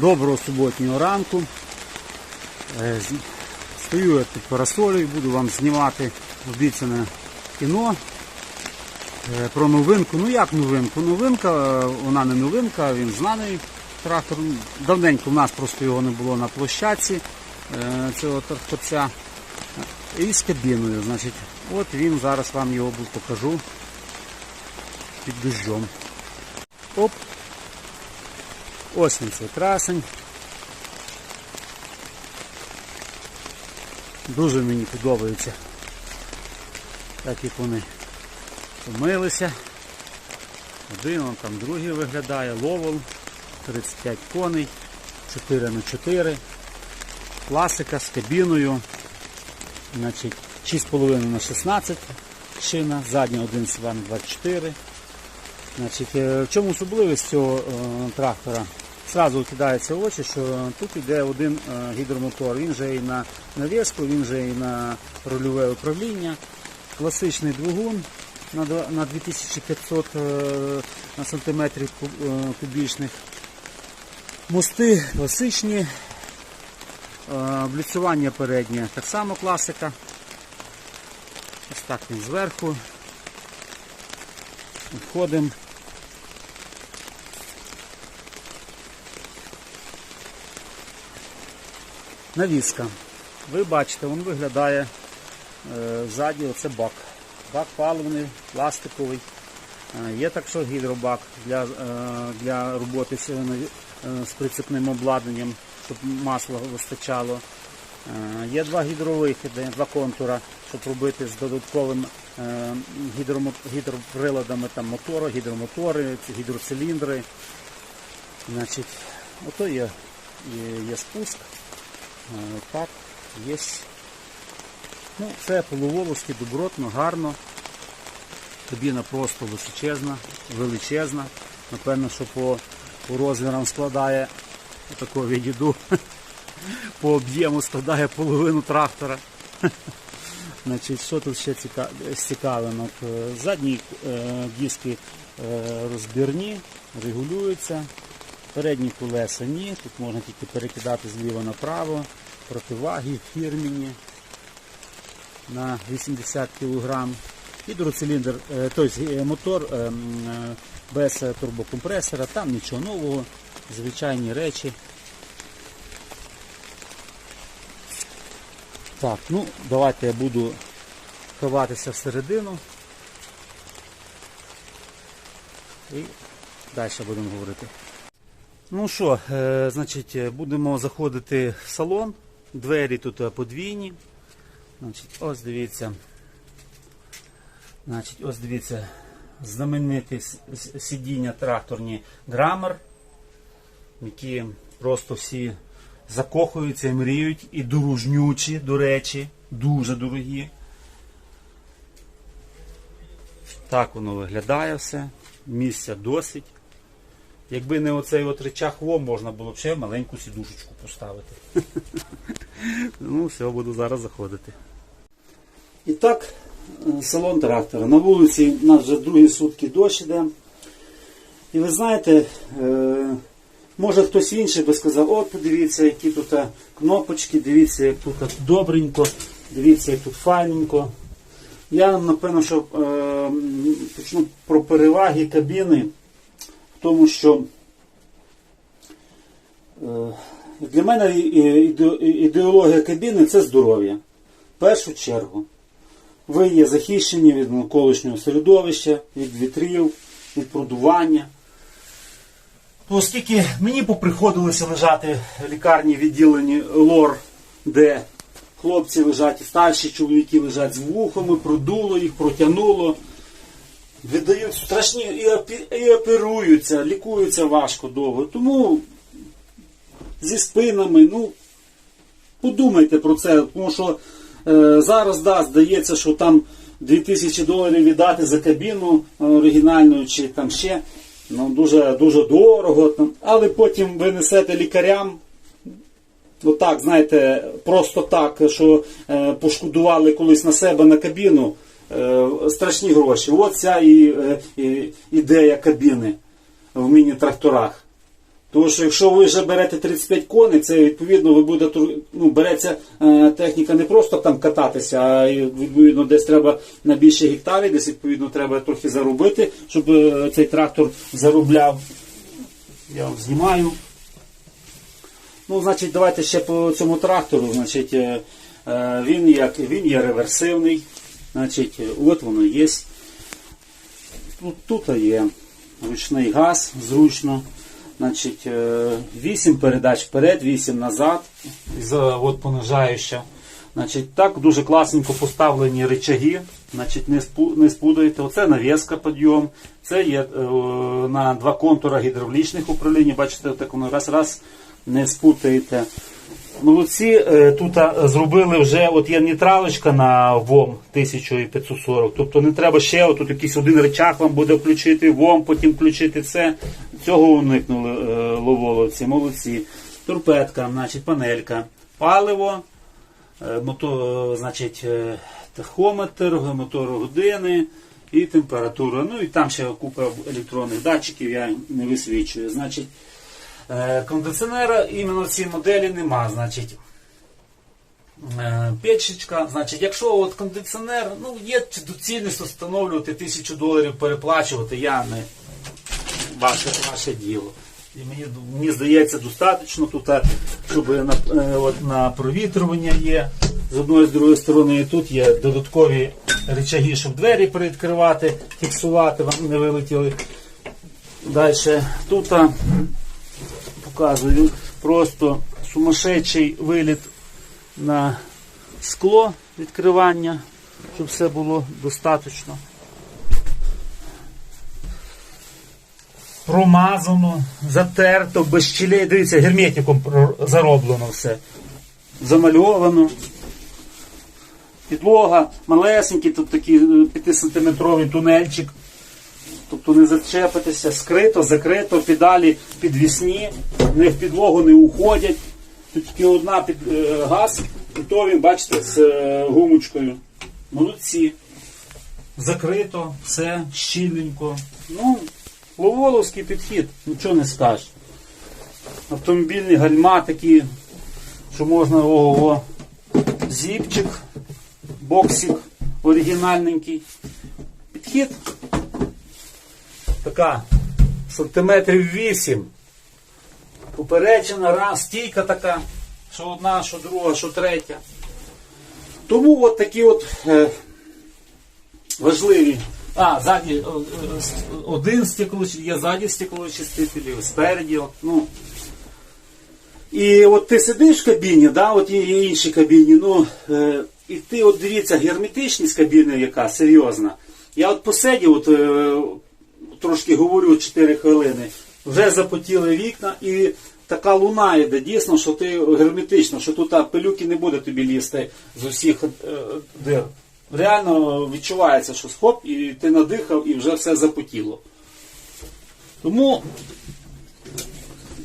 Доброго суботнього ранку. Е, Стою я під парасолею, буду вам знімати обіцяне кіно е, про новинку. Ну як новинку? Новинка, е, вона не новинка, він знаний трактор. Давненько в нас просто його не було на площадці е, цього тракторця. І з кабіною. Значить, от він зараз вам його покажу під дощом. Оп. Ось він цей красень. Дуже мені подобається, так як вони помилися. Один, он там другий виглядає, ловол, 35 коней, 4 на 4 класика з кабіною. Значить, 6,5 на 16 шина, задня 1 на 24. Значить, е, в чому особливість цього е, трактора? Зразу кидається в очі, що тут йде один е, гідромотор. Він же і на навіску, він же і на рульове управління. Класичний двигун на 2500 е, на сантиметрів куб- е, кубічних. Мости класичні. Бліцювання переднє так само класика. Ось так він зверху. Входимо. Навіска. Ви бачите, він виглядає е, ззаді, оце бак. Бак паливний, пластиковий. Е, є так, що гідробак для, е, для роботи з, прицепним обладнанням, щоб масла вистачало. Є два гідровихіди, два контура, щоб робити з додатковим гідромо- гідроприладами там мотора, гідромотори, гідроциліндри. Значить, ото є, є, є спуск. Е, Так, є. Ну, це полуволоски, добротно, гарно. Кабіна просто височезна, величезна. Напевно, що по, по розмірам складає такого відійду. По об'єму складає половину трактора. Значить, що тут ще з цікавинок? Е, Задні е, диски розбірні, регулюються. Передні колеса ні, тут можна тільки перекидати зліва направо, противаги фірміні на 80 кг. Гідроциліндр, е, тобто мотор е, без турбокомпресора, там нічого нового, звичайні речі. Так, ну давайте я буду ховатися всередину і далі будемо говорити. Ну що, е, значить, е, будемо заходити в салон. Двері тут е, подвійні. Значить, ось дивіться. Значить, ось дивіться, знамениті сидіння тракторні Грамер, які просто всі закохуються мріють, і дорожнючі, до речі, дуже дорогі. Так воно виглядає все. Місця досить. Якби не оцей от речах можна було б ще маленьку сідушечку поставити. ну, все, буду зараз заходити. І так, е, салон трактора. На вулиці у нас вже другі сутки дощ іде. І ви знаєте, е, може хтось інший би сказав, от подивіться, які тут е, кнопочки, дивіться, як тут добренько, дивіться, як тут файненько. Я, напевно, що почну про переваги кабіни тому, що е, для мене ідеологія кабіни це здоров'я. В першу чергу. Ви є захищені від навколишнього середовища, від вітрів, від продування. Оскільки мені поприходилося лежати в лікарні відділені лор, де хлопці лежать і старші чоловіки лежать з вухами, продуло їх, протягнуло. Видають страшні і, оперуються, лікуються важко довго. Тому зі спинами, ну, подумайте про це, тому що е, зараз да, здається, що там 2000 доларів віддати за кабіну е, оригінальну чи там ще ну, дуже, дуже дорого. Там. Але потім ви несете лікарям. Отак, знаєте, просто так, що е, пошкодували колись на себе на кабіну страшні гроші. От ця і, е, і ідея кабіни в міні-тракторах. Тому що якщо ви вже берете 35 коней, це відповідно ви будете ну, береться е, техніка не просто там кататися, а відповідно десь треба на більше гектарів, десь відповідно треба трохи заробити, щоб е, цей трактор заробляв. Я вам знімаю. Ну, значить, давайте ще по цьому трактору. Значить, е, е, він, як, він є реверсивний. Значить, е, от воно є. Тут, тут є ручний газ, зручно. Значить, 8 передач вперед, 8 назад. За, от понижаюча. Значить, так дуже класненько поставлені речаги. Значить, не, спу, не спутайте. Оце навіска підйом. Це є е, на два контура гідравлічних управління. Бачите, так воно раз-раз не спутаєте. Молодці, е, тут зробили вже, от є нейтралочка на ВОМ 1540, тобто не треба ще от, якийсь один речах вам буде включити ВОМ, потім включити це. Цього уникнули е, ловоловці, молодці. Турпедка, значить, панелька, паливо, е, мото, значить, е, тахометр, мотор години і температура. Ну і там ще купа електронних датчиків, я не висвічую. Значить, Е, Кондиціонера іменно в цій моделі нема. Значить, е, печечка. Значить, якщо от кондиціонер, ну є доцільність встановлювати тисячу доларів переплачувати, я не ваше, ваше діло. І мені, мені здається, достатньо тут, щоб на, е, от, на провітрювання є з одної з другої сторони. І тут є додаткові речаги, щоб двері передкривати, фіксувати, вам не вилетіли. Далі тут показую просто сумасшедший виліт на скло відкривання, щоб все було достатньо. Промазано, затерто, без щілей. Дивіться, герметиком зароблено все. Замальовано. Підлога малесенький, тут такий 5-сантиметровий тунельчик. Тобто не зачепитися, скрито, закрито, педалі підвісні, не в підлогу не уходять. Тут тільки одна під, е, газ, і то він, бачите, з е, гумочкою. Молодці. Закрито, все щільненько. Ну, ловоловський підхід, нічого не скажеш. Автомобільні гальма такі, що можна ого, зіпчик, боксик оригінальненький. Підхід така сантиметрів 8. Попереджена раз, стійка така, що одна, що друга, що третя. Тому от такі от е, важливі. А, ззаді е, е, один стекловичиститель, є ззаді стекловичистителі, спереді. Ну. І от ти сидиш в кабіні, да, от є інші кабіні, ну, е, і ти от дивіться, герметичність кабіни яка серйозна. Я от посидів, от, е, трошки говорю 4 хвилини, вже запотіли вікна і така луна йде, дійсно, що ти герметично, що тут пилюки не буде тобі лізти з усіх е, дир. Реально відчувається, що схоп, і ти надихав, і вже все запотіло. Тому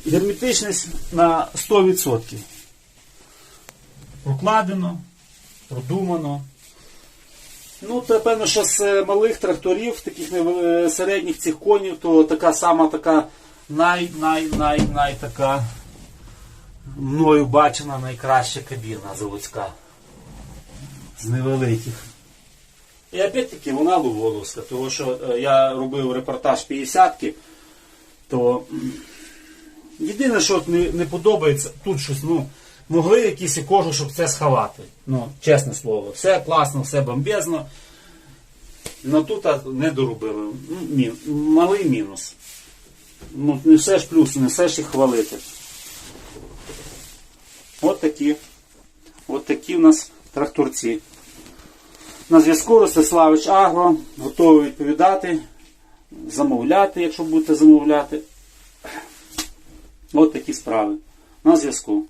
герметичність на 100%. Прокладено, продумано. Ну, то певно, що з е, малих тракторів, таких е, середніх цих конів, то така сама така най-най-най-най така мною бачена найкраща кабіна заводська. З невеликих. І опять-таки вона Луволовська, тому що е, я робив репортаж 50-ки, то єдине, що не, не подобається, тут щось, ну, могли якісь і кожу, щоб це сховати. Ну, чесне слово, все класно, все бомбезно. Ну тут не доробили. Ну, мі, малий мінус. Ну, не все ж плюс, не все ж їх хвалити. От такі. От такі в нас тракторці. На зв'язку Ростиславич Агро. Готовий відповідати, замовляти, якщо будете замовляти. От такі справи. На зв'язку.